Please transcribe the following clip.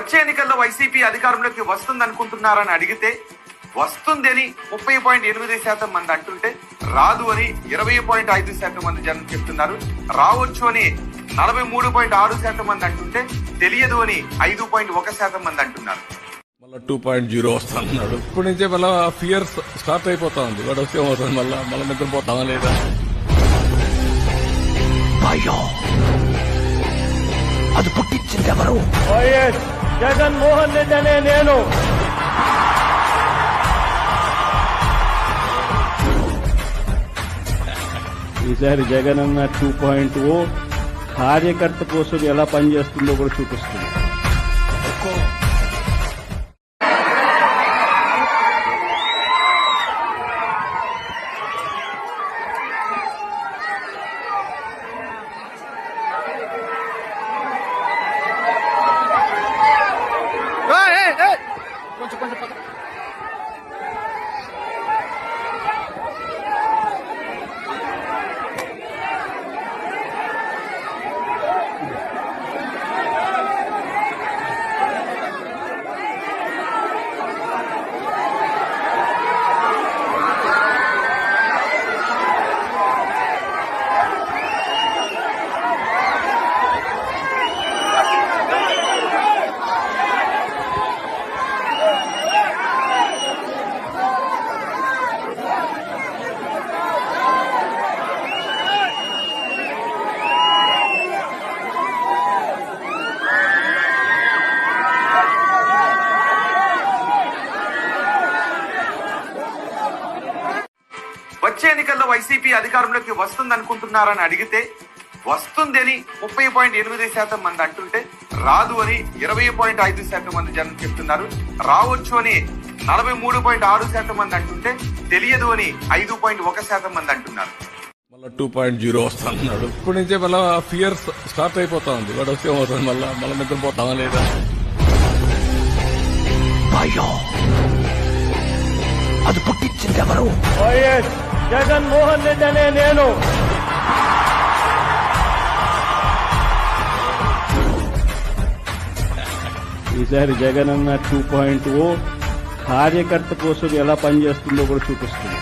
వచ్చే ఎన్నికల్లో వైసీపీ అధికారంలోకి వస్తుందనుకుంటున్నారని అడిగితే వస్తుంది అని ముప్పై పాయింట్ ఎనిమిది శాతం మంది అంటుంటే రాదు అని ఇరవై పాయింట్ ఐదు శాతం మంది జనం చెప్తున్నారు. రావచ్చు అని నలభై మూడు పాయింట్ ఆరు శాతం మంది అంటుంటే తెలియదు అని ఐదు పాయింట్ ఒక శాతం మంది అంటున్నారు. మళ్ళీ టూ పాయింట్ జీరో వస్తాడు ఇప్పటి నుంచే మళ్ళీ ఫియర్ స్టార్ట్ అయిపోతా ఉంది. వాడు వస్తే ఏమవుతుంది? మళ్ళీ మళ్ళీ నిద్రపోతామా లేదా? అది పుట్టించింది ఎవరు? జగన్మోహన్ రెడ్డి అనే నేను. ఈసారి జగనన్న టూ పాయింట్ ఓ కార్యకర్త కోసం ఎలా పనిచేస్తుందో కూడా చూపిస్తుంది. 哎，关着关着关着。వచ్చే ఎన్నికల్లో వైసీపీ అధికారంలోకి వస్తుందనుకుంటున్నారని అడిగితే వస్తుంది అని ముప్పై పాయింట్ ఎనిమిది శాతం మంది అంటుంటే రాదు అని ఇరవై పాయింట్ ఐదు శాతం మంది జనం చెప్తున్నారు. రావచ్చు అని నలభై మూడు పాయింట్ ఆరు శాతం మంది అంటుంటే తెలియదు అని ఐదు పాయింట్ ఒక శాతం మంది అంటున్నారు. మళ్ళీ టూ పాయింట్ జీరో వస్తాడు ఇప్పటి నుంచే మళ్ళీ ఫియర్ స్టార్ట్ అయిపోతా ఉంది. వాడు వస్తే ఏమవుతుంది? మళ్ళీ మళ్ళీ నిద్రపోతామా లేదా? భయం అది పుట్టించింది ఎవరు? వైఎస్ జగన్మోహన్ రెడ్డి అనే నేను. ఈసారి జగనన్న టూ పాయింట్ ఓ కార్యకర్త కోసం ఎలా పనిచేస్తుందో కూడా చూపిస్తుంది.